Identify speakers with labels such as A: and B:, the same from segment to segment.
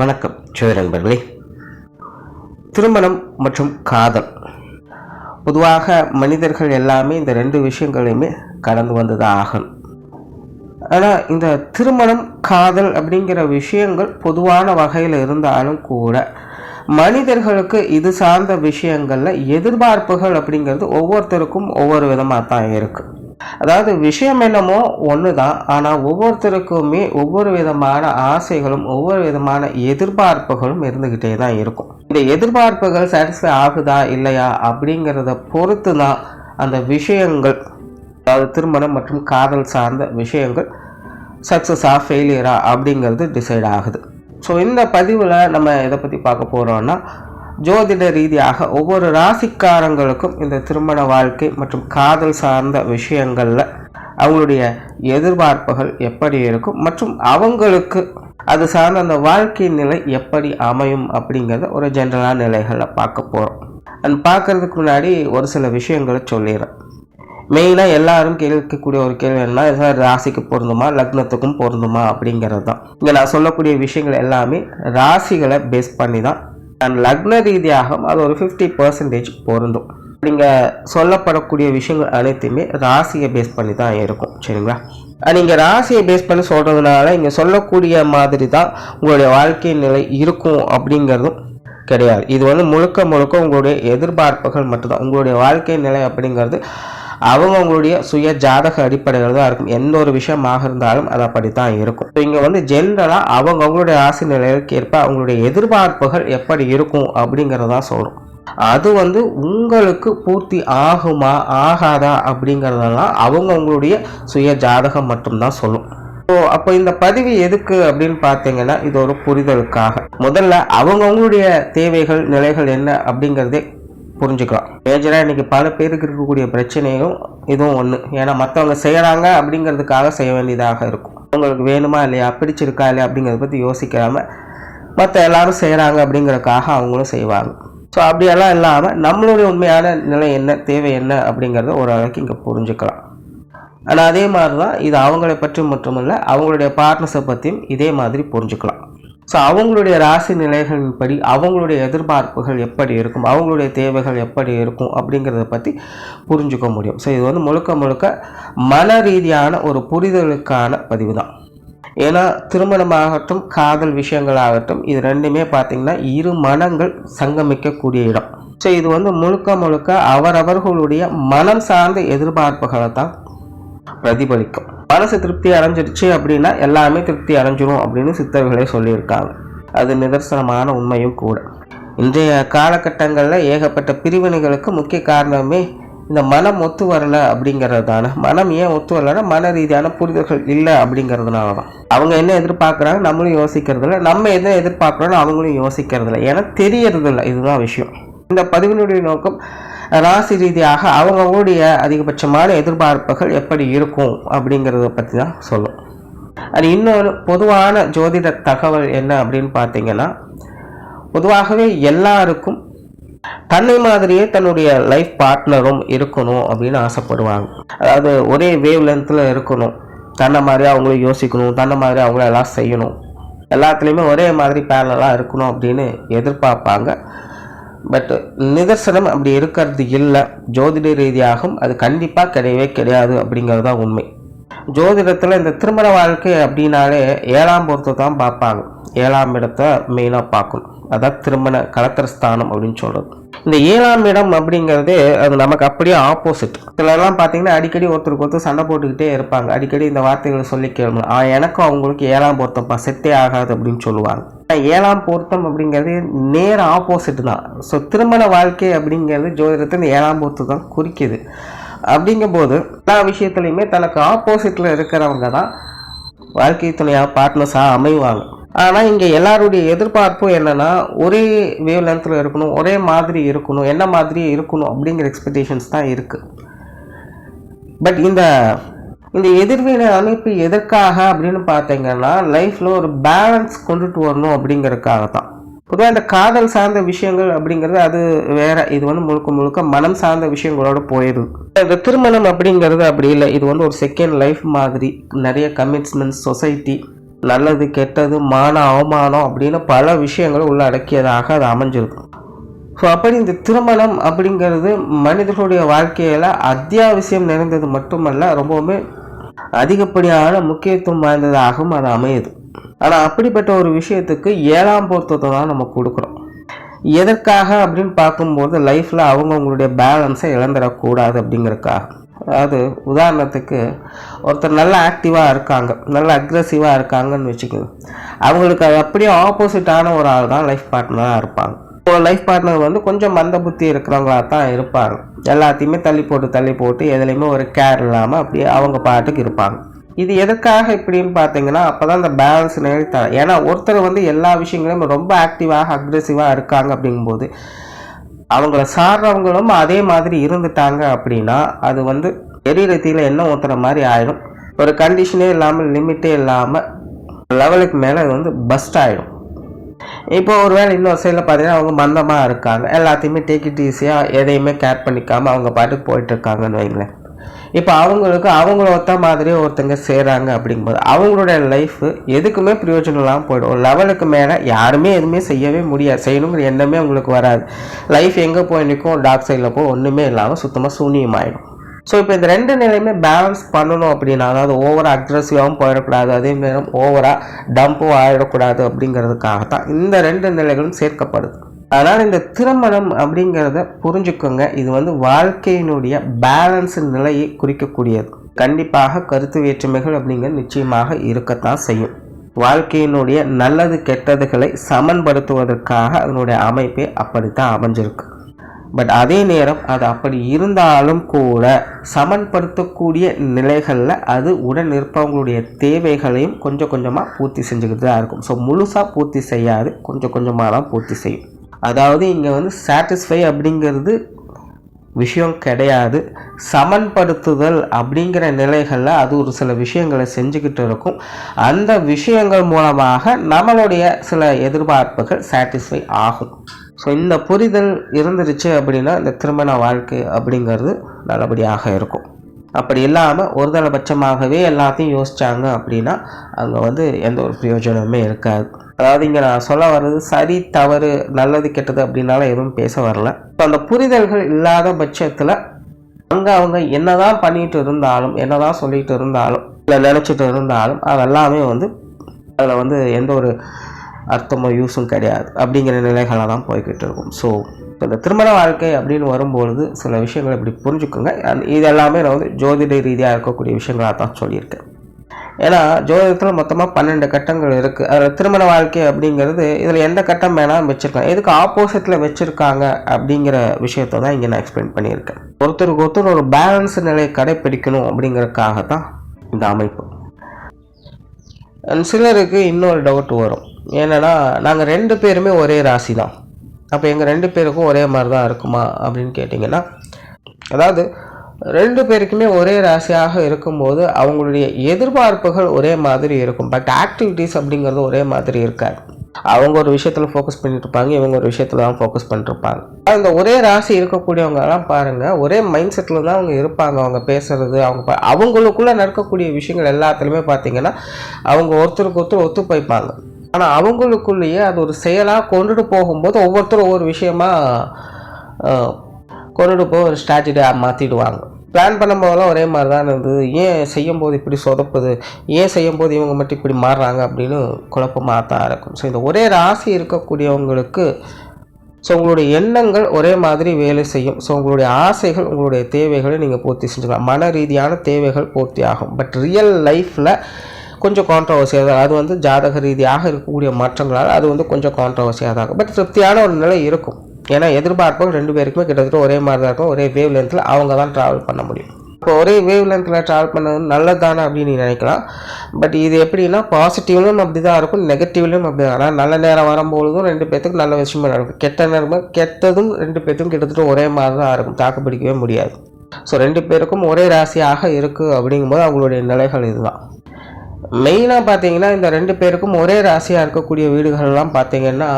A: வணக்கம் சிவ நண்பர்களே. திருமணம் மற்றும் காதல். பொதுவாக மனிதர்கள் எல்லாமே இந்த ரெண்டு விஷயங்களையுமே கடந்து வந்ததாக ஆகணும். ஆனால் இந்த திருமணம் காதல் அப்படிங்கிற விஷயங்கள் பொதுவான வகையில் இருந்தாலும் கூட மனிதர்களுக்கு இது சார்ந்த விஷயங்களில் எதிர்பார்ப்புகள் அப்படிங்கிறது ஒவ்வொருத்தருக்கும் ஒவ்வொரு விதமாக தான் இருக்குது அதாவது விஷயம் என்னமோ ஒன்று தான் ஆனால் ஒவ்வொருத்தருக்குமே ஒவ்வொரு விதமான ஆசைகளும் ஒவ்வொரு விதமான எதிர்பார்ப்புகளும் இருந்துக்கிட்டே தான் இருக்கும். இந்த எதிர்பார்ப்புகள் சாட்டிஸ்ஃபை ஆகுதா இல்லையா அப்படிங்கிறத பொறுத்து தான் அந்த விஷயங்கள் அதாவது திருமணம் மற்றும் காதல் சார்ந்த விஷயங்கள் சக்ஸஸா ஃபெயிலியரா அப்படிங்கிறது டிசைட் ஆகுது. ஸோ இந்த பதிவில் நம்ம எதை பற்றி பார்க்க போகிறோன்னா ஜோதிட ரீதியாக ஒவ்வொரு ராசிக்காரங்களுக்கும் இந்த திருமண வாழ்க்கை மற்றும் காதல் சார்ந்த விஷயங்களில் அவங்களுடைய எதிர்பார்ப்புகள் எப்படி இருக்கும் மற்றும் அவங்களுக்கு அது சார்ந்த அந்த வாழ்க்கை நிலை எப்படி அமையும் அப்படிங்கிறத ஒரு ஜென்ரலான நிலைகளில் பார்க்க போகிறோம் அண்ட் பார்க்கறதுக்கு முன்னாடி ஒரு சில விஷயங்களை சொல்லிடுறேன். மெயினாக எல்லாரும் கேட்கக்கூடிய ஒரு கேள்வி என்ன சார் ராசிக்கு பொருந்துமா லக்னத்துக்கும் பொருந்துமா அப்படிங்கிறது தான் இங்கே நான் சொல்லக்கூடிய விஷயங்கள் எல்லாமே ராசிகளை பேஸ் பண்ணி தான் லக்ன ரீதியாக அது ஒரு ஃபிஃப்டி பர்சன்டேஜ் பொருந்தும். நீங்கள் சொல்லப்படக்கூடிய விஷயங்கள் அனைத்துமே ராசியை பேஸ் பண்ணி தான் இருக்கும் சரிங்களா? நீங்கள் ராசியை பேஸ் பண்ணி சொல்கிறதுனால இங்கே சொல்லக்கூடிய மாதிரி தான் உங்களுடைய வாழ்க்கை நிலை இருக்கும் அப்படிங்கிறதும் கிடையாது. இது வந்து முழுக்க முழுக்க உங்களுடைய எதிர்பார்ப்புகள் மட்டும்தான். உங்களுடைய வாழ்க்கை நிலை அப்படிங்கிறது அவங்கவுங்களுடைய சுய ஜாதக அடிப்படையில் தான் இருக்கும். எந்த ஒரு விஷயமாக இருந்தாலும் அது அப்படித்தான் இருக்கும். இங்கே வந்து ஜென்ரலாக அவங்கவுங்களுடைய ராசி நிலைக்கு ஏற்ப அவங்களுடைய எதிர்பார்ப்புகள் எப்படி இருக்கும் அப்படிங்கிறதான் சொல்கிறோம் அது வந்து உங்களுக்கு பூர்த்தி ஆகுமா ஆகாதா அப்படிங்கிறதெல்லாம் அவங்கவுங்களுடைய சுய ஜாதகம் மட்டும்தான் சொல்லும். ஸோ அப்போ இந்த பதிவு எதுக்கு அப்படின்னு பார்த்தீங்கன்னா இது ஒரு புரிதலுக்காக. முதல்ல அவங்கவுங்களுடைய தேவைகள் நிலைகள் என்ன அப்படிங்கிறதே புரிஞ்சுக்கலாம். மேஜராக இன்றைக்கி பல பேருக்கு இருக்கக்கூடிய பிரச்சனையும் இதுவும் ஒன்று ஏன்னா மற்றவங்க செய்கிறாங்க அப்படிங்கிறதுக்காக செய்ய வேண்டியதாக இருக்கும். அவங்களுக்கு வேணுமா இல்லையா? பிடிச்சிருக்கா இல்லையா? அப்படிங்கிறத பற்றி யோசிக்காமல் மற்ற எல்லாரும் செய்கிறாங்க அப்படிங்கிறதுக்காக அவங்களும் செய்வாங்க. ஸோ அப்படியெல்லாம் இல்லாமல் நம்மளுடைய உண்மையான நிலை என்ன தேவை என்ன அப்படிங்கிறத ஓரளவுக்கு இங்கே புரிஞ்சுக்கலாம். ஆனால் அதே மாதிரி தான் இது அவங்கள பற்றி மட்டுமல்ல அவங்களுடைய பார்ட்னர்ஸை பற்றியும் இதே மாதிரி புரிஞ்சுக்கலாம். ஸோ அவங்களுடைய ராசி நிலைகளின்படி அவங்களுடைய எதிர்பார்ப்புகள் எப்படி இருக்கும் அவங்களுடைய தேவைகள் எப்படி இருக்கும் அப்படிங்கிறத பற்றி புரிஞ்சுக்க முடியும். ஸோ இது வந்து முழுக்க முழுக்க மன ரீதியான ஒரு புரிதலுக்கான பதிவு தான். ஏன்னா திருமணமாகட்டும் காதல் விஷயங்களாகட்டும் இது ரெண்டுமே பார்த்திங்கன்னா இரு மனங்கள் சங்கமிக்கக்கூடிய இடம். ஸோ இது வந்து முழுக்க முழுக்க அவரவர்களுடைய மனம் சார்ந்த எதிர்பார்ப்புகளை தான் பிரதிபலிக்கும். மனசு திருப்தி அடைஞ்சிருச்சு அப்படின்னா எல்லாமே திருப்தி அடைஞ்சிரும் அப்படின்னு சித்தர்களே சொல்லியிருக்காங்க. அது நிதர்சனமான உண்மையும் கூட. இன்றைய காலகட்டங்களில் ஏகப்பட்ட பிரிவினைகளுக்கு முக்கிய காரணமே இந்த மனம் ஒத்து வரல அப்படிங்கிறது தானே மனம் ஏன் ஒத்து வரலன்னா மன ரீதியான புரிதல்கள் இல்லை அப்படிங்கிறதுனால தான். அவங்க என்ன எதிர்பார்க்குறாங்க? நம்மளும் யோசிக்கிறதில்ல. நம்ம எதை எதிர்பார்க்குறோன்னு அவங்களும் யோசிக்கிறதில்ல. ஏன்னா தெரியறதில்ல. இதுதான் விஷயம். இந்த பதிவினுடைய நோக்கம் ராசி ரீதியாக அவங்கவுடைய அதிகபட்சமான எதிர்பார்ப்புகள் எப்படி இருக்கும் அப்படிங்கிறத பற்றி தான் சொல்லும். அது இன்னொரு பொதுவான ஜோதிட தகவல் என்ன அப்படின்னு பார்த்தீங்கன்னா பொதுவாகவே எல்லாருக்கும் தன்னை மாதிரியே தன்னுடைய லைஃப் பார்ட்னரும் இருக்கணும் அப்படின்னு ஆசைப்படுவாங்க. அதாவது ஒரே வேவ் லென்த்தில் இருக்கணும். தன்னை மாதிரி அவங்களும் யோசிக்கணும். தன்னை மாதிரி அவங்கள எல்லாம் செய்யணும். எல்லாத்துலேயுமே ஒரே மாதிரி பேரலாக இருக்கணும் அப்படின்னு எதிர்பார்ப்பாங்க. பட் நிதர்சனம் அப்படி இருக்கிறது இல்லை. ஜோதிட ரீதியாகவும் அது கண்டிப்பாக கிடையவே கிடையாது அப்படிங்கிறது தான் உண்மை. ஜோதிடத்தில் இந்த திருமண வாழ்க்கை அப்படின்னாலே ஏழாம் பொருத்தை தான் பார்ப்பாங்க. ஏழாம் இடத்தை மெயினாக பார்க்கணும். அதான் திருமண கலத்திரஸ்தானம் அப்படின்னு சொல்கிறது இந்த ஏழாம் இடம் அப்படிங்கிறது அது நமக்கு அப்படியே ஆப்போசிட் சிலர்லாம் பார்த்தீங்கன்னா அடிக்கடி ஒருத்தருக்கு ஒருத்தர் சண்டை போட்டுக்கிட்டே இருப்பாங்க. அடிக்கடி இந்த வார்த்தைகளை சொல்லி கேளுங்க. எனக்கும் அவங்களுக்கு ஏழாம் பொருத்தம்ப்பா செட்டே ஆகாது அப்படின்னு சொல்லுவாங்க. ஏழாம் பொருத்தம் அப்படிங்கிறது நேர் ஆப்போசிட் தான். ஸோ திருமண வாழ்க்கை அப்படிங்கிறது ஜோதிடத்தை இந்த ஏழாம் பொருத்தம் தான் குறிக்குது. அப்படிங்கும்போது எல்லா விஷயத்துலையுமே தனக்கு ஆப்போசிட்டில் இருக்கிறவங்க தான் வாழ்க்கை துணையாக பார்ட்னர்ஸாக அமைவாங்க. ஆனால் இங்கே எல்லாருடைய எதிர்பார்ப்பும் என்னென்னா ஒரே வேவ் லென்த்தில் இருக்கணும் ஒரே மாதிரி இருக்கணும் என்ன மாதிரி இருக்கணும் அப்படிங்கிற எக்ஸ்பெக்டேஷன்ஸ் தான் இருக்குது பட் இந்த இந்த எதிர்வினை அமைப்பு எதற்காக அப்படின்னு பார்த்தீங்கன்னா லைஃப்பில் ஒரு பேலன்ஸ் கொண்டுட்டு வரணும் அப்படிங்கிறதுக்காக தான் பொதுவாக இந்த காதல் சார்ந்த விஷயங்கள் அப்படிங்கிறது அது வேற. இது வந்து முழுக்க முழுக்க மனம் சார்ந்த விஷயங்களோட போயிடுது இந்த திருமணம் அப்படிங்கிறது அப்படி இல்லை. இது வந்து ஒரு செகண்ட் லைஃப் மாதிரி. நிறைய கமிட்மெண்ட்ஸ் சொசைட்டி நல்லது கெட்டது மான அவமானம் அப்படின்னு பல விஷயங்கள் உள்ளடக்கியதாக அது அமைஞ்சிருக்கும் ஸோ அப்படி இந்த திருமணம் அப்படிங்கிறது மனிதர்களுடைய வாழ்க்கையில் அத்தியாவசியம் நிறைந்தது மட்டுமல்ல ரொம்பவுமே அதிகப்படியான முக்கியத்துவம் வாய்ந்ததாகவும் அது அமையுது. ஆனால் அப்படிப்பட்ட ஒரு விஷயத்துக்கு ஏழாம் பொருத்தத்தை தான் நம்ம கொடுக்குறோம் எதற்காக அப்படின்னு பார்க்கும்போது லைஃப்பில் அவங்கவுங்களுடைய பேலன்ஸை இழந்துடக்கூடாது அப்படிங்கிறதுக்காக. அதாவது உதாரணத்துக்கு ஒருத்தர் நல்ல ஆக்டிவாக இருக்காங்க நல்ல அக்ரெசிவாக இருக்காங்கன்னு வச்சுக்கோங்க. அவங்களுக்கு அது அப்படியே ஆப்போசிட்டான ஒரு ஆள் தான் லைஃப் பார்ட்னராக இருப்பாங்க. ஒரு லைஃப் பார்ட்னர் வந்து கொஞ்சம் மந்த புத்தி இருக்கிறவங்களா தான் இருப்பாங்க. எல்லாத்தையுமே தள்ளி போட்டு தள்ளி போட்டு எதுலேயுமே ஒரு கேர் இல்லாமல் அப்படியே அவங்க பாட்டுக்கு இருப்பாங்க. இது எதுக்காக இப்படின்னு பார்த்தீங்கன்னா அப்போ தான் இந்த பேலன்ஸ் நிலைத்த ஏன்னா ஒருத்தர் வந்து எல்லா விஷயங்களையும் ரொம்ப ஆக்டிவாக அக்ரெசிவாக இருக்காங்க அப்படிங்கும்போது அவங்கள சார்றவங்களும் அதே மாதிரி இருந்துட்டாங்க அப்படின்னா அது வந்து எரிரத்தியில் என்ன ஊற்றுற மாதிரி ஆயிடும் ஒரு கண்டிஷனே இல்லாமல் லிமிட்டே இல்லாமல் லெவலுக்கு மேலே அது வந்து பஸ்ட் ஆகிடும் இப்போ ஒருவேளை இன்னொரு சைடில் பார்த்தீங்கன்னா அவங்க மந்தமாக இருக்காங்க. எல்லாத்தையுமே டேக் இட் ஈஸியாக எதையுமே கேர் பண்ணிக்காமல் அவங்க பாட்டுக்கு போயிட்டுருக்காங்கன்னு வைங்களேன். இப்போ அவங்களுக்கு அவங்கள ஒத்த மாதிரியே ஒருத்தங்க செய்கிறாங்க அப்படிங்கும்போது அவங்களோட லைஃப் எதுக்குமே பிரயோஜனம் இல்லாமல் போயிடும். ஒரு லெவலுக்கு மேலே யாருமே எதுவுமே செய்யவே முடியாது செய்யணுங்கிற எண்ணமே அவங்களுக்கு வராது. லைஃப் எங்கே போய் நிற்கும் டாக் சைடில் போய் ஒன்றுமே இல்லாமல் சுத்தமாக சூனியமாயிடும். ஸோ இப்போ இந்த ரெண்டு நிலையுமே பேலன்ஸ் பண்ணணும் அப்படின்னா அதாவது ஓவராக அக்ரெசிவாகவும் போயிடக்கூடாது அதே நேரம் ஓவராக டம்பும் ஆகிடக்கூடாது அப்படிங்கிறதுக்காக தான் இந்த ரெண்டு நிலைகளும் சேர்க்கப்படுது. அதனால் இந்த திருமணம் அப்படிங்கிறத புரிஞ்சுக்கோங்க. இது வந்து வாழ்க்கையினுடைய பேலன்ஸ் நிலையை குறிக்கக்கூடியது. கண்டிப்பாக கருத்து வேற்றுமைகள் அப்படிங்கிறது நிச்சயமாக இருக்கத்தான் செய்யும். வாழ்க்கையினுடைய நல்லது கெட்டதுகளை சமன்படுத்துவதற்காக அதனுடைய அமைப்பே அப்படித்தான் அமைஞ்சிருக்கு. பட் அதே நேரம் அது அப்படி இருந்தாலும் கூட சமன்படுத்தக்கூடிய நிலைகளில் அது உடன் இருப்பவங்களுடைய தேவைகளையும் கொஞ்சம் கொஞ்சமாக பூர்த்தி செஞ்சுக்கிட்டு தான் இருக்கும். ஸோ முழுசாக பூர்த்தி செய்யாது கொஞ்சம் கொஞ்சமாக தான் பூர்த்தி செய்யும். அதாவது இங்கே வந்து சாட்டிஸ்ஃபை அப்படிங்கிறது விஷயம் கிடையாது. சமன்படுத்துதல் அப்படிங்கிற நிலைகளில் அது ஒரு சில விஷயங்களை செஞ்சுக்கிட்டு இருக்கும். அந்த விஷயங்கள் மூலமாக நம்மளுடைய சில எதிர்பார்ப்புகள் சாட்டிஸ்ஃபை ஆகும். ஸோ இந்த புரிதல் இருந்துருச்சு அப்படின்னா இந்த திருமண வாழ்க்கை அப்படிங்கிறது நல்லபடியாக இருக்கும். அப்படி இல்லாமல் ஒருதலைபட்சமாகவே எல்லாத்தையும் யோசித்தாங்க அப்படின்னா அங்கே வந்து எந்த ஒரு பிரயோஜனமே இருக்காது. அதாவது இங்கே நான் சொல்ல வர்றது சரி தவறு நல்லது கெட்டது அப்படின்னால எதுவும் பேச வரல. இப்போ அந்த புரிதல்கள் இல்லாத பட்சத்தில் அங்கே அவங்க என்னதான் பண்ணிட்டு இருந்தாலும் என்னதான் சொல்லிட்டு இருந்தாலும் இல்லை நினச்சிட்டு இருந்தாலும் அதெல்லாமே வந்து அதில் வந்து எந்த ஒரு அர்த்தமோ யூஸும் கிடையாது. அப்படிங்கிற நிலைகளாக தான் போய்கிட்டு இருக்கும். ஸோ இப்போ இந்த திருமண வாழ்க்கை அப்படின்னு வரும்பொழுது சில விஷயங்களை இப்படி புரிஞ்சுக்கோங்க. இது எல்லாமே நான் வந்து ஜோதிட ரீதியாக இருக்கக்கூடிய விஷயங்களாக தான் சொல்லியிருக்கேன். ஏன்னா ஜோதிடத்தில் மொத்தமாக பன்னெண்டு கட்டங்கள் இருக்குது அதில் திருமண வாழ்க்கை அப்படிங்கிறது இதில் எந்த கட்டம் வேணாலும் வச்சுருக்காங்க எதுக்கு ஆப்போசிட்டில் வச்சுருக்காங்க அப்படிங்கிற விஷயத்த தான் இங்கே நான் எக்ஸ்பிளைன் பண்ணியிருக்கேன். ஒருத்தருக்கு ஒருத்தர் ஒரு பேலன்ஸ் நிலையை கடைப்பிடிக்கணும் அப்படிங்கிறதுக்காக தான் இந்த அமைப்பு. சிலருக்கு இன்னொரு டவுட் வரும். என்னென்னா நாங்கள் ரெண்டு பேருமே ஒரே ராசி தான் அப்போ எங்கள் ரெண்டு பேருக்கும் ஒரே மாதிரி தான் இருக்குமா அப்படின்னு கேட்டிங்கன்னா அதாவது ரெண்டு பேருக்குமே ஒரே ராசியாக இருக்கும்போது அவங்களுடைய எதிர்பார்ப்புகள் ஒரே மாதிரி இருக்கும். பட் ஆக்டிவிட்டீஸ் அப்படிங்கிறது ஒரே மாதிரி இருக்காது. அவங்க ஒரு விஷயத்தில் ஃபோக்கஸ் பண்ணிட்டு இருப்பாங்க இவங்க ஒரு விஷயத்தில் தான் ஃபோக்கஸ் பண்ணிருப்பாங்க அந்த ஒரே ராசி இருக்கக்கூடியவங்கலாம் பாருங்கள் ஒரே மைண்ட் செட்டில் தான் அவங்க இருப்பாங்க. அவங்க பேசுறது அவங்க அவங்களுக்குள்ளே நடக்கக்கூடிய விஷயங்கள் எல்லாத்துலேயுமே பார்த்தீங்கன்னா அவங்க ஒருத்தருக்கு ஒருத்தர் ஒத்து போய்ப்பாங்க. ஆனால் அவங்களுக்குள்ளேயே அது ஒரு செயலாக கொண்டுட்டு போகும்போது ஒவ்வொருத்தரும் ஒவ்வொரு விஷயமா கொண்டுட்டு போய் ஒரு ஸ்ட்ராட்டஜியாக மாற்றிடுவாங்க பிளான் பண்ணும்போதெல்லாம் ஒரே மாதிரி தான் இருந்தது. ஏன் செய்யும்போது இப்படி சொதப்புது? ஏன் செய்யும்போது இவங்க மட்டும் இப்படி மாறுறாங்க அப்படின்னு குழப்பமாக தான் இருக்கும். ஸோ இந்த ஒரே ராசி இருக்கக்கூடியவங்களுக்கு ஸோ உங்களுடைய எண்ணங்கள் ஒரே மாதிரி வேலை செய்யும். ஸோ உங்களுடைய ஆசைகள் உங்களுடைய தேவைகளை நீங்கள் பூர்த்தி செஞ்சுக்கலாம். மன ரீதியான தேவைகள் பூர்த்தி ஆகும். பட் ரியல் லைஃப்பில் கொஞ்சம் கான்ட்ரவர்சியாக தான் அது வந்து ஜாதக ரீதியாக இருக்கக்கூடிய மாற்றங்களால் அது வந்து கொஞ்சம் கான்ட்ரவர்சியாக தான் இருக்கும். பட் திருப்தியான ஒரு நிலை இருக்கும். ஏன்னா எதிர்பார்ப்பும் ரெண்டு பேருக்குமே கிட்டத்தட்ட ஒரே மாதிரி தான் இருக்கும். ஒரே வேவ் லென்த்தில் அவங்க தான் ட்ராவல் பண்ண முடியும். இப்போ ஒரே வேவ் லென்த்தில் ட்ராவல் பண்ணது நல்லது தானே அப்படின்னு நினைக்கலாம். பட் இது எப்படின்னா பாசிட்டிவ்லையும் அப்படி தான் இருக்கும் நெகட்டிவ்லையும் அப்படி தான் ஆனால் நல்ல நேரம் வரும்பொழுதும் ரெண்டு பேர்த்துக்கும் நல்ல விஷயமா நடக்கும். கெட்ட நேரமும் கெட்டதும் ரெண்டு பேர்த்துக்கும் கிட்டத்தட்ட ஒரே மாதிரி தான் இருக்கும். தாக்கு பிடிக்கவே முடியாது. ஸோ ரெண்டு பேருக்கும் ஒரே ராசியாக இருக்குது அப்படிங்கும்போது அவங்களுடைய நிலைகள் இதுதான். மெயினாக பார்த்தீங்கன்னா இந்த ரெண்டு பேருக்கும் ஒரே ராசியாக இருக்கக்கூடிய வீடுகள்லாம் பார்த்தீங்கன்னா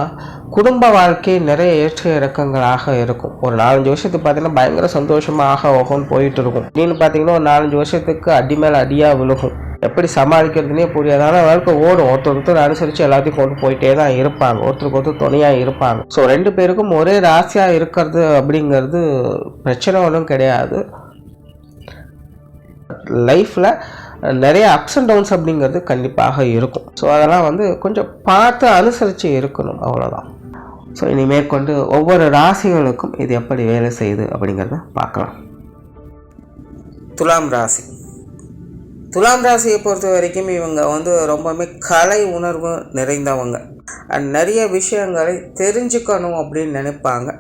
A: குடும்ப வாழ்க்கை நிறைய ஏற்ற இறக்கங்களாக இருக்கும். ஒரு நாலஞ்சு வருஷத்துக்கு பார்த்தீங்கன்னா பயங்கர சந்தோஷமாக ஓகோன்னு போயிட்டு இருக்கும். அப்படின்னு பார்த்தீங்கன்னா ஒரு நாலஞ்சு வருஷத்துக்கு அடி மேலே அடியாக விழுகும். எப்படி சமாளிக்கிறதுனே புரியாது. ஆனால் வாழ்க்கை ஓடும். ஒருத்தர் ஒருத்தர் அனுசரித்து எல்லாத்தையும் கொண்டு போயிட்டே தான் இருப்பாங்க. ஒருத்தருக்கு ஒருத்தர் துணையாக இருப்பாங்க. ஸோ ரெண்டு பேருக்கும் ஒரே ராசியாக இருக்கிறது அப்படிங்கிறது பிரச்சனை ஒன்றும் கிடையாது. லைஃப்பில் நிறைய அப்ஸ் அண்ட் டவுன்ஸ் அப்படிங்கிறது கண்டிப்பாக இருக்கும். ஸோ அதெல்லாம் வந்து கொஞ்சம் பார்த்து அனுசரித்து இருக்கணும் அவ்வளோதான் ஸோ இனி மேற்கொண்டு ஒவ்வொரு ராசிகளுக்கும் இது எப்படி வேலை செய்யுது அப்படிங்கிறத பார்க்கலாம். துலாம் ராசி. துலாம் ராசியை பொறுத்த வரைக்கும் இவங்க வந்து ரொம்பவுமே கலை உணர்வு நிறைந்தவங்க. அண்ட் நிறைய விஷயங்களை தெரிஞ்சுக்கணும் அப்படின்னு நினைப்பாங்க.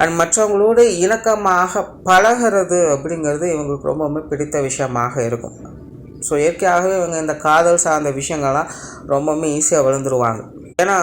A: அண்ட் மற்றவங்களோடு இணக்கமாக பழகிறது அப்படிங்கிறது இவங்களுக்கு ரொம்பவுமே பிடித்த விஷயமாக இருக்கும். ஸோ இயற்கையாகவே இவங்க இந்த காதல் சார்ந்த விஷயங்கள்லாம் ரொம்பவுமே ஈஸியாக விழுந்துருவாங்க ஏன்னா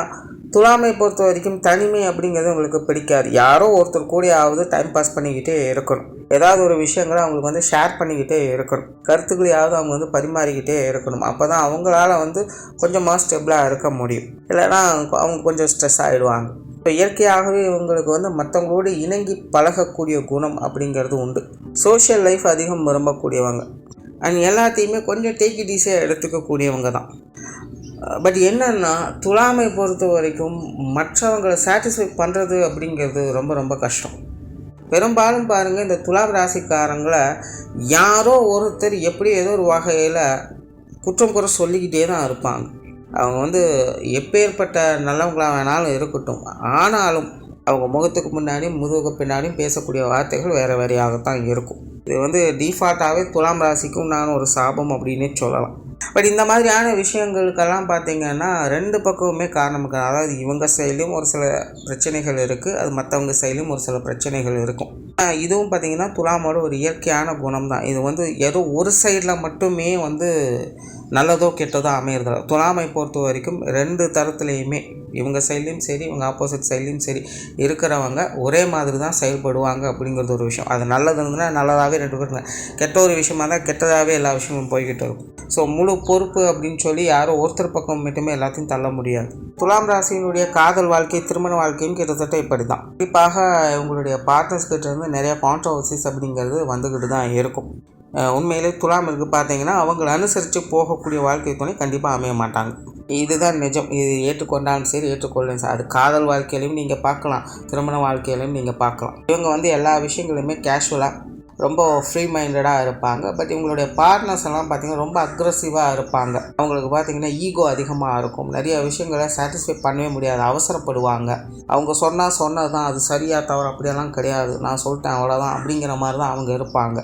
A: துலாமை பொறுத்த வரைக்கும் தனிமை அப்படிங்கிறது உங்களுக்கு பிடிக்காது. யாரோ ஒருத்தர் கூடயாவது டைம் பாஸ் பண்ணிக்கிட்டே இருக்கணும். ஏதாவது ஒரு விஷயங்களை அவங்களுக்கு வந்து ஷேர் பண்ணிக்கிட்டே இருக்கணும். கருத்துக்களையாவது அவங்க வந்து பரிமாறிக்கிட்டே இருக்கணும். அப்போ தான் அவங்களால வந்து கொஞ்சமாக ஸ்டெபிளாக இருக்க முடியும். இல்லைன்னா அவங்க கொஞ்சம் ஸ்ட்ரெஸ் ஆகிடுவாங்க இப்போ இயற்கையாகவே இவங்களுக்கு வந்து மற்றவங்களோடு இணங்கி பழகக்கூடிய குணம் அப்படிங்கிறது உண்டு. சோஷியல் லைஃப் அதிகம் விரும்பக்கூடியவங்க. அண்ட் எல்லாத்தையுமே கொஞ்சம் டேக்கி டீஸாக எடுத்துக்கக்கூடியவங்க தான். பட் என்னன்னா துலாமை பொறுத்த வரைக்கும் மற்றவங்களை சாட்டிஸ்ஃபை பண்ணுறது அப்படிங்கிறது ரொம்ப ரொம்ப கஷ்டம். பெரும்பாலும் பாருங்கள் இந்த துலாம் ராசிக்காரங்களை யாரோ ஒருத்தர் எப்படி ஏதோ ஒரு வகையில் குற்றம் குறை சொல்லிக்கிட்டே தான் இருப்பாங்க. அவங்க வந்து எப்பேற்பட்ட நல்லவங்களாக வேணாலும் இருக்கட்டும். ஆனாலும் அவங்க முகத்துக்கு முன்னாடியும் முதுகுக்கு பின்னாடியும் பேசக்கூடிய வார்த்தைகள் வேறு வேறையாகத்தான் இருக்கும். இது வந்து டிஃபால்ட்டாகவே துலாம் ராசிக்கும் நான் ஒரு சாபம் அப்படின்னே சொல்லலாம். பட் இந்த மாதிரியான விஷயங்களுக்கெல்லாம் பார்த்தீங்கன்னா ரெண்டு பக்கமுமே காரணம் அதாவது இவங்க சைட்லேயும் ஒரு சில பிரச்சனைகள் இருக்குது அது மற்றவங்க சைட்லேயும் ஒரு சில பிரச்சனைகள் இருக்கும். இதுவும் பார்த்திங்கன்னா துலாமோட ஒரு இயற்கையான குணம் தான் இது வந்து ஏதோ ஒரு சைடில் மட்டுமே வந்து நல்லதோ கெட்டதோ அமையிறதில்ல. துலாமை பொறுத்த வரைக்கும் ரெண்டு தரத்துலேயுமே இவங்க சைட்லேயும் சரி இவங்க ஆப்போசிட் சைட்லேயும் சரி இருக்கிறவங்க ஒரே மாதிரி தான் செயல்படுவாங்க அப்படிங்கிறது ஒரு விஷயம். அது நல்லது இருந்ததுன்னா நல்லதாகவே ரெண்டு பேரும் கெட்ட ஒரு விஷயமா இருந்தால் கெட்டதாகவே எல்லா விஷயமும் போய்கிட்டு இருக்கும். ஸோ முழு பொறுப்பு அப்படின்னு சொல்லி யாரோ ஒருத்தர் பக்கம் மட்டுமே எல்லாத்தையும் தள்ள முடியாது. துலாம் ராசியினுடைய காதல் வாழ்க்கை திருமண வாழ்க்கையும் கிட்டத்தட்ட இப்படி தான் குறிப்பாக இவங்களுடைய பார்ட்னர்ஸ் கிட்ட இருந்து நிறைய கான்ட்ரவர்சிஸ் அப்படிங்கிறது வந்துக்கிட்டு தான் இருக்கும். உண்மையிலே துலாம் இருக்குது பார்த்தீங்கன்னா அவங்கள அனுசரித்து போகக்கூடிய வாழ்க்கை துணை கண்டிப்பாக அமைய மாட்டாங்க. இதுதான் நிஜம். இது ஏற்றுக்கொண்டாலும் சரி ஏற்றுக்கொள்ளும் சார். அது காதல் வாழ்க்கையிலையும் நீங்கள் பார்க்கலாம். திருமண வாழ்க்கையிலையும் நீங்கள் பார்க்கலாம். இவங்க வந்து எல்லா விஷயங்களுமே கேஷுவலாக ரொம்ப ஃப்ரீ மைண்டடாக இருப்பாங்க. பட் இவங்களுடைய பார்ட்னர்ஸ் எல்லாம் பார்த்தீங்கன்னா ரொம்ப அக்ரஸிவாக இருப்பாங்க. அவங்களுக்கு பார்த்தீங்கன்னா ஈகோ அதிகமாக இருக்கும். நிறைய விஷயங்களை சாட்டிஸ்ஃபை பண்ணவே முடியாது. அவசரப்படுவாங்க. அவங்க சொன்னால் சொன்னது தான் அது சரியாக தவறு அப்படியெல்லாம் கிடையாது. நான் சொல்லிட்டேன் அவ்வளோதான் அப்படிங்கிற மாதிரி தான் அவங்க இருப்பாங்க.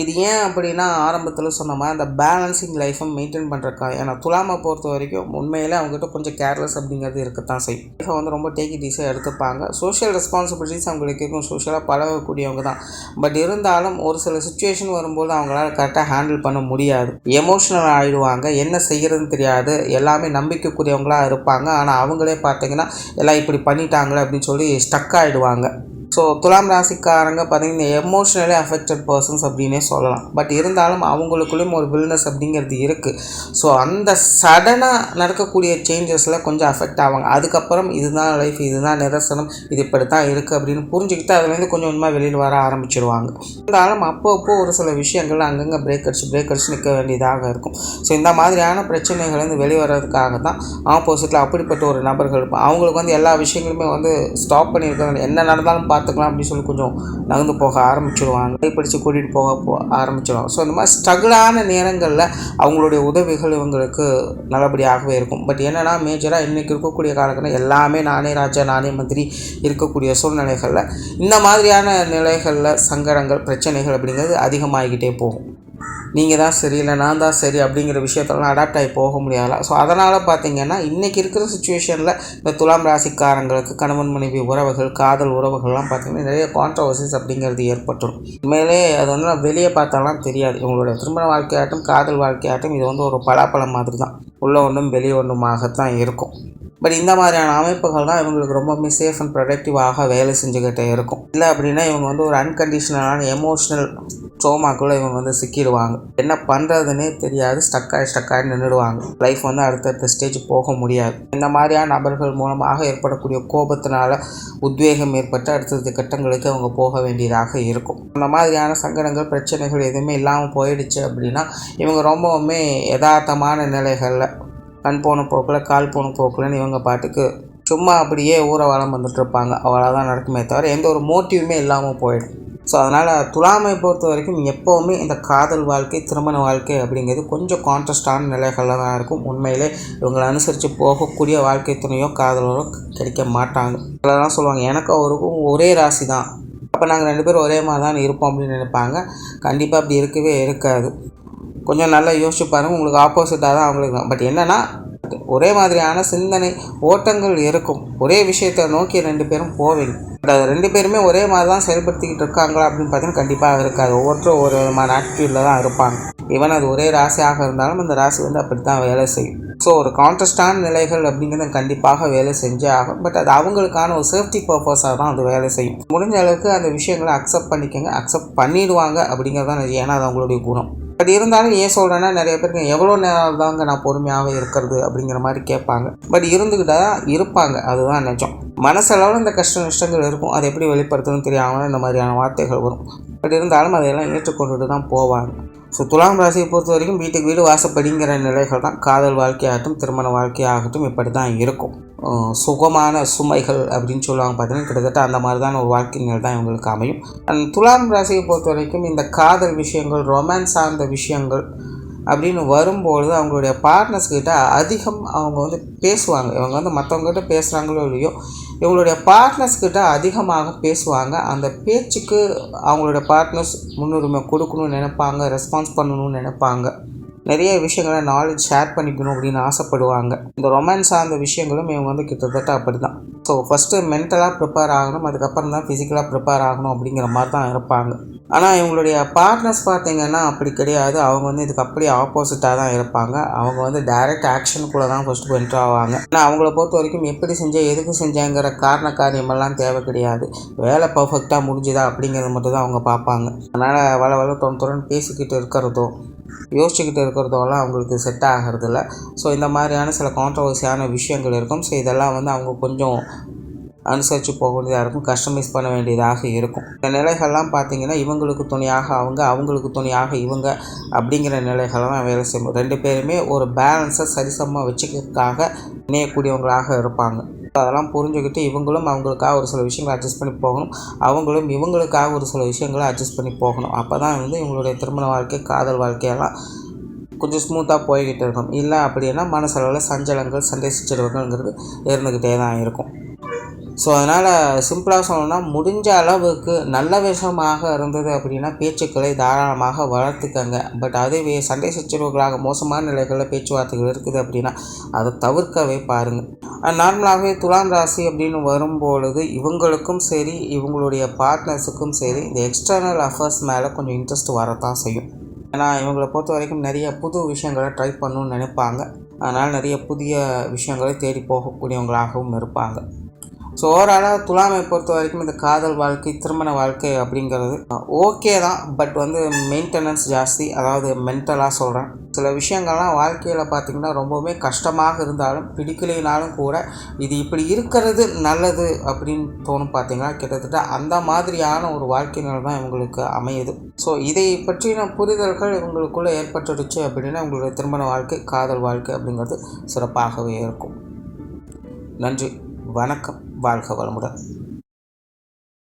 A: இது ஏன் அப்படின்னா ஆரம்பத்தில் சொன்ன மாதிரி அந்த பேலன்சிங் லைஃப்பை மெயின்டைன் பண்ணுறக்கா ஏன்னா துலாமை பொறுத்த வரைக்கும் உண்மையிலே அவங்ககிட்ட கொஞ்சம் கேர்லெஸ் அப்படிங்கிறது இருக்கத்தான் செய்யும். லைஃப்பை வந்து ரொம்ப டேக்கி டீஸாக எடுத்துப்பாங்க. சோஷியல் ரெஸ்பான்சிபிலிட்டிஸ் அவங்களுக்கு இருக்கும். சோஷியலாக பழகக்கூடியவங்க தான். பட் இருந்தாலும் ஒரு சில சுச்சுவேஷன் வரும்போது அவங்களால கரெக்டாக ஹேண்டில் பண்ண முடியாது. எமோஷ்னல் ஆகிடுவாங்க என்ன செய்கிறதுன்னு தெரியாது. எல்லாமே நம்பிக்கைக்குரியவங்களாக இருப்பாங்க. ஆனால் அவங்களே பார்த்தீங்கன்னா எல்லாம் இப்படி பண்ணிட்டாங்களே அப்படின்னு சொல்லி ஸ்டக் ஆகிடுவாங்க ஸோ துலாம் ராசிக்காரங்க பார்த்தீங்கன்னா எமோஷ்னலி அஃபெக்டட் பர்சன்ஸ் அப்படின்னே சொல்லலாம். பட் இருந்தாலும் அவங்களுக்குள்ளேயும் ஒரு வில்னஸ் அப்படிங்கிறது இருக்குது ஸோ அந்த சடனாக நடக்கக்கூடிய சேஞ்சஸில் கொஞ்சம் அஃபெக்ட் ஆவாங்க. அதுக்கப்புறம் இதுதான் லைஃப் இதுதான் நிரசனம் இது இப்படி தான் இருக்குது அப்படின்னு புரிஞ்சுக்கிட்டு அதுலேருந்து கொஞ்சம் கொஞ்சமாக வெளியில் வர ஆரம்பிச்சிருவாங்க. இருந்தாலும் அப்போ அப்போ ஒரு சில விஷயங்கள் அங்கங்கே பிரேக் அடிச்சு பிரேக் அடிச்சு நிற்க வேண்டியதாக இருக்கும். ஸோ இந்த மாதிரியான பிரச்சனைகள்லேருந்து வெளிவரதுக்காக தான் ஆப்போசிட்டில் அப்படிப்பட்ட ஒரு நபர்கள் இருப்பாங்க. அவங்களுக்கு வந்து எல்லா விஷயங்களுமே வந்து ஸ்டாப் பண்ணியிருக்காங்க என்ன நடந்தாலும் பார்த்து பார்த்துக்கலாம் அப்படின்னு சொல்லி கொஞ்சம் நகர்ந்து போக ஆரம்பிச்சிடுவாங்க கைப்பிடிச்சு கூட்டிகிட்டு போக போ ஆரம்பிச்சிடுவாங்க ஸோ இந்த மாதிரி ஸ்ட்ரகிளான நேரங்களில் அவங்களுடைய உதவிகள் இவங்களுக்கு நல்லபடியாகவே இருக்கும். பட் என்னென்னா மேஜராக இன்றைக்கி இருக்கக்கூடிய காலக்கட்டம் எல்லாமே நானே ராஜா நானே மந்திரி இருக்கக்கூடிய சூழ்நிலைகளில் இந்த மாதிரியான நிலைகளில் சங்கடங்கள் பிரச்சனைகள் அப்படிங்கிறது அதிகமாகிக்கிட்டே போகும். நீங்கள் தான் சரி நான் தான் சரி அப்படிங்கிற விஷயத்தெல்லாம் அடாப்ட் ஆகி போக முடியாதுல ஸோ அதனால் பார்த்தீங்கன்னா இன்றைக்கி இருக்கிற சுச்சுவேஷனில் இந்த துலாம் ராசிக்காரங்களுக்கு கணவன் மனைவி உறவுகள் காதல் உறவுகள்லாம் பார்த்திங்கன்னா நிறைய கான்ட்ரவர்சிஸ் அப்படிங்கிறது ஏற்பட்டுரும். உண்மையிலே அது வந்து நான் வெளியே பார்த்தாலாம் தெரியாது. இவங்களோட திருமண வாழ்க்கையாட்டும் காதல் வாழ்க்கையாட்டும் இது வந்து ஒரு பலாப்பழம் மாதிரி தான் உள்ள ஒன்றும் வெளியே ஒன்றுமாகத்தான் இருக்கும். பட் இந்த மாதிரியான அமைப்புகள் தான் இவங்களுக்கு ரொம்பவுமே சேஃப் அண்ட் ப்ரொடக்டிவாக வேலை செஞ்சுக்கிட்டே இருக்கும். இல்லை அப்படின்னா இவங்க வந்து ஒரு அன்கண்டிஷனலான எமோஷ்னல் ட்ரோமாக்குள்ளே இவங்க வந்து சிக்கிடுவாங்க. என்ன பண்ணுறதுன்னே தெரியாது. ஸ்டக்காகி ஸ்டக்காகி நின்றுடுவாங்க. லைஃப் வந்து அடுத்தடுத்த ஸ்டேஜ் போக முடியாது. இந்த மாதிரியான நபர்கள் மூலமாக ஏற்படக்கூடிய கோபத்தினால உத்வேகம் ஏற்பட்டு அடுத்தடுத்த கட்டங்களுக்கு அவங்க போக வேண்டியதாக இருக்கும். அந்த மாதிரியான சங்கடங்கள் பிரச்சனைகள் எதுவுமே இல்லாமல் போயிடுச்சு அப்படின்னா இவங்க ரொம்பவுமே யதார்த்தமான நிலைகளில் கண் போன போக்கில் கால் போன போக்கில்னு இவங்க பாட்டுக்கு சும்மா அப்படியே ஊரை வளம் வந்துட்டுருப்பாங்க. அவ்வளோதான் நடக்குமே தவிர எந்த ஒரு மோட்டிவுமே இல்லாமல் போயிடும். ஸோ அதனால் துலாமை பொறுத்த வரைக்கும் எப்போவுமே இந்த காதல் வாழ்க்கை திருமண வாழ்க்கை அப்படிங்கிறது கொஞ்சம் கான்ட்ரஸ்டான நிலைகளில் தான் இருக்கும். உண்மையிலே இவங்களை அனுசரித்து போகக்கூடிய வாழ்க்கை துணையோ காதலோ கிடைக்க மாட்டாங்க. அதெல்லாம் சொல்லுவாங்க. எனக்கு அவருக்கும் ஒரே ராசி தான். அப்போ நாங்கள் ரெண்டு பேரும் ஒரே மாதிரி தான் இருப்போம் அப்படின்னு நினைப்பாங்க. கண்டிப்பாக அப்படி இருக்கவே இருக்காது. கொஞ்சம் நல்லா யோசிச்சு பாருங்கள் உங்களுக்கு ஆப்போசிட்டாக தான் அவங்களுக்கு தான் பட் என்னென்னா ஒரே மாதிரியான சிந்தனை ஓட்டங்கள் இருக்கும். ஒரே விஷயத்தை நோக்கி ரெண்டு பேரும் போவீங்க. பட் அது ரெண்டு பேருமே ஒரே மாதிரி தான் செயல்படுத்திக்கிட்டு இருக்காங்களா அப்படின்னு பார்த்தீங்கன்னா கண்டிப்பாக இருக்காது. ஒவ்வொருத்தரும் ஒரு விதமான ஆட்டிடியூடில் தான் இருப்பாங்க. ஈவன் அது ஒரே ராசியாக இருந்தாலும் அந்த ராசி வந்து அப்படி தான் வேலை செய்யும். ஸோ ஒரு கான்ட்ரஸ்டான நிலைகள் அப்படிங்கிறது கண்டிப்பாக வேலை செஞ்சே ஆகும். பட் அது அவங்களுக்கான ஒரு சேஃப்டி பர்பஸாக தான் அது வேலை செய்யும். முடிஞ்ச அளவுக்கு அந்த விஷயங்களை அக்செப்ட் பண்ணிக்கோங்க. அக்செப்ட் பண்ணிடுவாங்க அப்படிங்கிறது தான் ஏன்னா அது அவங்களுடைய குணம். பட் இருந்தாலும் ஏன் சொல்கிறேன்னா நிறைய பேருக்கு எவ்வளோ நேரம் தாங்க நான் பொறுமையாகவே இருக்கிறது அப்படிங்கிற மாதிரி கேட்பாங்க. பட் இருந்துக்கிட்டா தான் இருப்பாங்க. அதுதான் நிஜம். மனசளவில் இந்த கஷ்ட நஷ்டங்கள் இருக்கும். அதை எப்படி வெளிப்படுத்துன்னு தெரியாமல் இந்த மாதிரியான வார்த்தைகள் வரும். பட் இருந்தாலும் அதையெல்லாம் ஏற்றுக்கொண்டுட்டு தான் போவாங்க. ஸோ துலாம் ராசியை பொறுத்த வரைக்கும் வீட்டுக்கு வீடு வாசப்படிங்கிற நிலைகள் தான். காதல் வாழ்க்கையாகட்டும் திருமண வாழ்க்கையாகட்டும் இப்படி தான் இருக்கும். சுகமான சுமைகள் அப்படின்னு சொல்லுவாங்க பார்த்தீங்கன்னா கிட்டத்தட்ட அந்த மாதிரி தான் ஒரு வாழ்க்கை நிலை தான் இவங்களுக்கு அமையும். அண்ட் துலாம் ராசியை பொறுத்த வரைக்கும் இந்த காதல் விஷயங்கள் ரொமான்ஸ் சார்ந்த விஷயங்கள் அப்படின்னு வரும்பொழுது அவங்களுடைய பார்ட்னர்ஸ்கிட்ட அதிகம் அவங்க வந்து பேசுவாங்க. இவங்க வந்து மற்றவங்ககிட்ட பேசுகிறாங்களோ இல்லையோ இவங்களுடைய பார்ட்னர்ஸ்கிட்ட அதிகமாக பேசுவாங்க. அந்த பேச்சுக்கு அவங்களுடைய பார்ட்னர்ஸ் முன்னுரிமை கொடுக்கணும்னு நினைப்பாங்க ரெஸ்பான்ஸ் பண்ணணும்னு நினைப்பாங்க. நிறைய விஷயங்களை நாலேஜ் ஷேர் பண்ணிக்கணும் அப்படின்னு ஆசைப்படுவாங்க. இந்த ரொமான்ஸ் சார்ந்த விஷயங்களும் இவங்க வந்து கிட்டத்தட்ட அப்படி தான் ஸோ ஃபஸ்ட்டு மென்டலாக ப்ரிப்பேர் ஆகணும் அதுக்கப்புறம் தான் ஃபிசிக்கலாக ப்ரிப்பேர் ஆகணும் அப்படிங்கிற மாதிரி தான் இருப்பாங்க. ஆனால் இவங்களுடைய பார்ட்னர்ஸ் பார்த்தீங்கன்னா அப்படி கிடையாது. அவங்க வந்து இதுக்கு அப்படியே ஆப்போசிட்டாக தான் இருப்பாங்க. அவங்க வந்து டைரக்ட் ஆக்ஷனுக்குள்ளே தான் ஃபஸ்ட்டு என்ட்ரு ஆவாங்க. ஆனால் அவங்கள பொறுத்த வரைக்கும் எப்படி செஞ்சேன் எதுக்கு செஞ்சேங்கிற காரண காரியமெல்லாம் தேவை கிடையாது. வேலை பர்ஃபெக்டாக முடிஞ்சுதா அப்படிங்கிறது மட்டும் தான் அவங்க பார்ப்பாங்க. அதனால் வள வள தொன்று பேசிக்கிட்டு இருக்கிறதோ யோசிச்சுக்கிட்டு இருக்கிறதெல்லாம் அவங்களுக்கு செட் ஆகிறதில்ல. ஸோ இந்த மாதிரியான சில கான்ட்ரவர்சியான விஷயங்கள் இருக்கும். ஸோ இதெல்லாம் வந்து அவங்க கொஞ்சம் அனுசரித்து போக வேண்டியதாக இருக்கும். கஸ்டமைஸ் பண்ண வேண்டியதாக இருக்கும். இந்த நிலைகள்லாம் பார்த்திங்கன்னா இவங்களுக்கு துணையாக அவங்க அவங்களுக்கு துணையாக இவங்க அப்படிங்கிற நிலைகள்லாம் வேலை செய்யும். ரெண்டு பேருமே ஒரு பேலன்ஸை சரிசமமாக வச்சுக்கிறதுக்காக இணையக்கூடியவங்களாக இருப்பாங்க. அதெல்லாம் புரிஞ்சுக்கிட்டு இவங்களும் அவங்களுக்காக ஒரு சில விஷயங்களை அட்ஜஸ்ட் பண்ணி போகணும். அவங்களும் இவங்களுக்காக ஒரு சில விஷயங்களை அட்ஜஸ்ட் பண்ணி போகணும். அப்போ தான் வந்து இவங்களுடைய திருமண வாழ்க்கை காதல் வாழ்க்கையெல்லாம் கொஞ்சம் ஸ்மூத்தாக போய்கிட்டு இருக்கும். இல்லை அப்படின்னா மனசளவில் சஞ்சலங்கள் சண்டை சிச்சிடுவங்கள்ங்கிறது இருந்துக்கிட்டே தான் இருக்கும். ஸோ அதனால் சிம்பிளாக சொல்லணும்னா முடிஞ்ச அளவுக்கு நல்ல விஷயமாக இருந்தது அப்படின்னா பேச்சுக்களை தாராளமாக வளர்த்துக்கங்க. பட் அதுவே சண்டை சச்சரவுகளாக மோசமான நிலைகளில் பேச்சுவார்த்தைகள் இருக்குது அப்படின்னா அதை தவிர்க்கவே பாருங்கள் நார்மலாகவே துலாம் ராசி அப்படின்னு வரும்பொழுது இவங்களுக்கும் சரி இவங்களுடைய பார்ட்னர்ஸுக்கும் சரி இந்த எக்ஸ்டர்னல் அஃபேர்ஸ் மேலே கொஞ்சம் இன்ட்ரெஸ்ட் வரத்தான் செய்யும். ஏன்னா இவங்களை பொறுத்த வரைக்கும் நிறைய புது விஷயங்களை ட்ரை பண்ணணும்னு நினைப்பாங்க. அதனால் நிறைய புதிய விஷயங்களை தேடி போகக்கூடியவங்களாகவும் இருப்பாங்க. ஸோ ஓவராலாக துலாமை பொறுத்த வரைக்கும் இந்த காதல் வாழ்க்கை திருமண வாழ்க்கை அப்படிங்கிறது ஓகே தான். பட் வந்து மெயின்டெனன்ஸ் ஜாஸ்தி. அதாவது மென்டலாக சொல்கிறேன் சில விஷயங்கள்லாம் வாழ்க்கையில் பார்த்திங்கன்னா ரொம்பவுமே கஷ்டமாக இருந்தாலும் பிடிக்கலைனாலும் கூட இது இப்படி இருக்கிறது நல்லது அப்படின்னு தோணும் பார்த்தீங்கன்னா கிட்டத்தட்ட அந்த மாதிரியான ஒரு வாழ்க்கை நிலை தான் இவங்களுக்கு அமையுது. ஸோ இதை பற்றின புரிதல்கள் இவங்களுக்குள்ளே ஏற்பட்டுடுச்சு அப்படின்னா உங்களுடைய திருமண வாழ்க்கை காதல் வாழ்க்கை அப்படிங்கிறது சிறப்பாகவே இருக்கும். நன்றி. வணக்கம். வாழ்க வளமுடன்